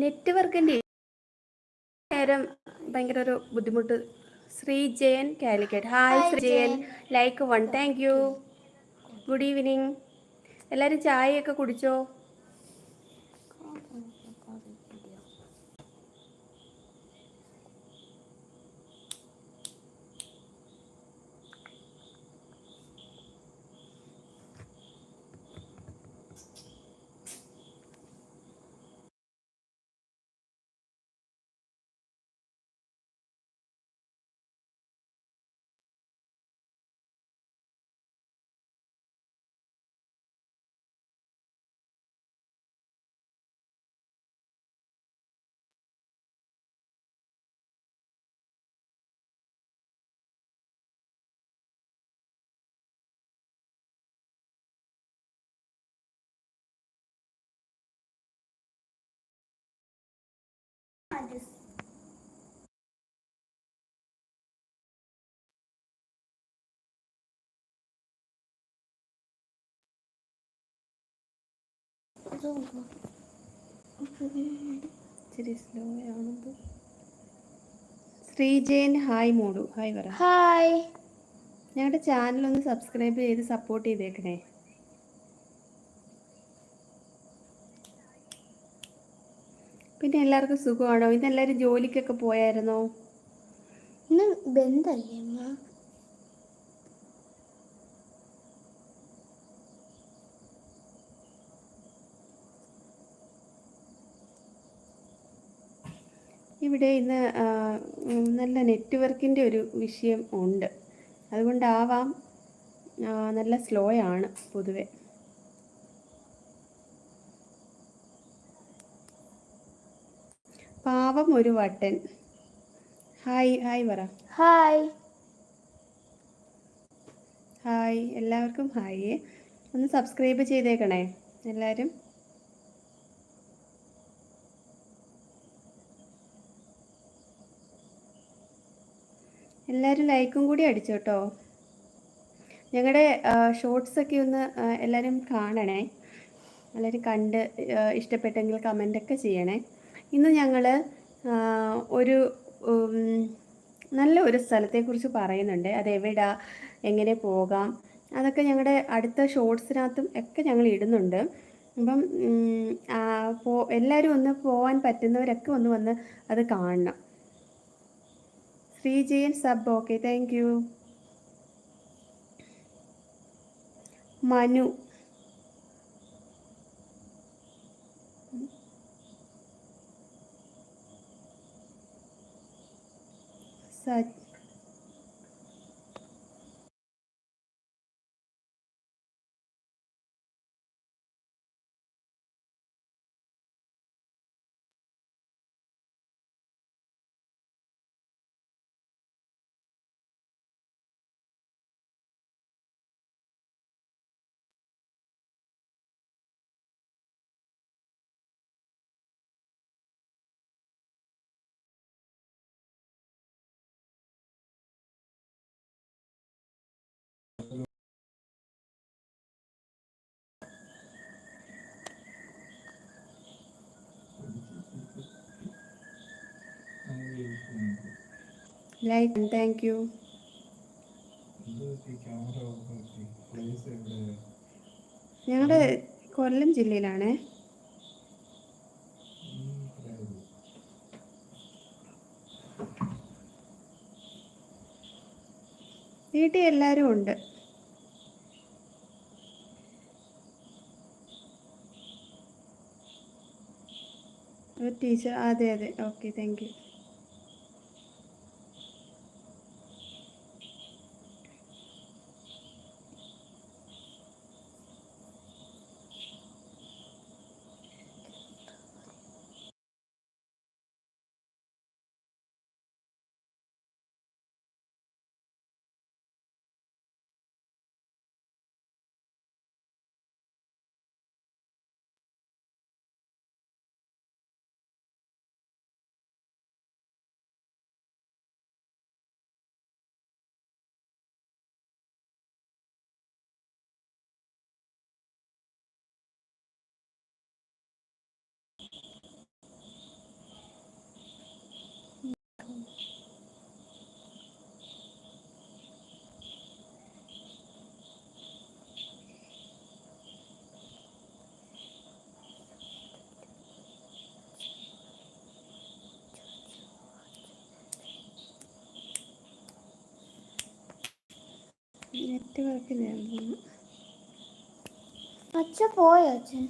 നെറ്റ്വർക്കിന്റെ നേരം ഭയങ്കര ഒരു ബുദ്ധിമുട്ട് Sreejayan Calicut. Hi Sreejayan like one thank you good evening എല്ലാവരും ചായയൊക്കെ കുടിച്ചോ? ആണെന്ന് ശ്രീജയൻ ഹായ് മോഡു ഹായ് പറ ഹായ്. ഞങ്ങളുടെ ചാനൽ ഒന്ന് സബ്സ്ക്രൈബ് ചെയ്ത് സപ്പോർട്ട് ചെയ്തേക്കണേ. പിന്നെ എല്ലാവർക്കും സുഖമാണോ? ഇന്ന് എല്ലാവരും ജോലിക്കൊക്കെ പോയായിരുന്നോ? ഇന്ന് ബന്ധല്ലേ അമ്മ? ഇവിടെ ഇന്ന് നല്ല നെറ്റ്വർക്കിന്റെ ഒരു വിഷയം ഉണ്ട്. അതുകൊണ്ടാവാം നല്ല സ്ലോ ആണ് പൊതുവെ. പാവം ഒരു വട്ടൻ. ഹായ് ഹായ് പറ. ഹായ്. ഹായ് എല്ലാവർക്കും ഹായ്. ഒന്ന് സബ്സ്ക്രൈബ് ചെയ്തേക്കണേ എല്ലാവരും എല്ലാവരും ലൈക്കും കൂടി അടിച്ചു കേട്ടോ ഞങ്ങളുടെ ഷോർട്സ് ഒക്കെ ഒന്ന് എല്ലാവരും കാണണേ. എല്ലാവരും കണ്ട് ഇഷ്ടപ്പെട്ടെങ്കിൽ കമന്റൊക്കെ ചെയ്യണേ. ഇന്ന് ഞങ്ങൾ ഒരു നല്ല ഒരു സ്ഥലത്തെക്കുറിച്ച് പറയുന്നുണ്ട്. അത് എവിടാ എങ്ങനെ പോകാം അതൊക്കെ ഞങ്ങളുടെ അടുത്ത ഷോർട്സിനകത്തും ഒക്കെ ഞങ്ങൾ ഇടുന്നുണ്ട്. അപ്പം പോ എല്ലാവരും ഒന്ന് പോകാൻ പറ്റുന്നവരൊക്കെ ഒന്ന് വന്ന് അത് കാണണം. Sreejayan sub okay thank you. Manu Сад like thank you. ഞങ്ങളുടെ കൊല്ലം ജില്ലയിലാണ്. വീട്ടിൽ എല്ലാവരും ഉണ്ട്. ടീച്ചർ അതെ അതെ. ഓക്കെ താങ്ക് യു നെറ്റ് വർക്കില്ല തോന്നുന്നു അച്ഛ പോയോ അച്ഛൻ?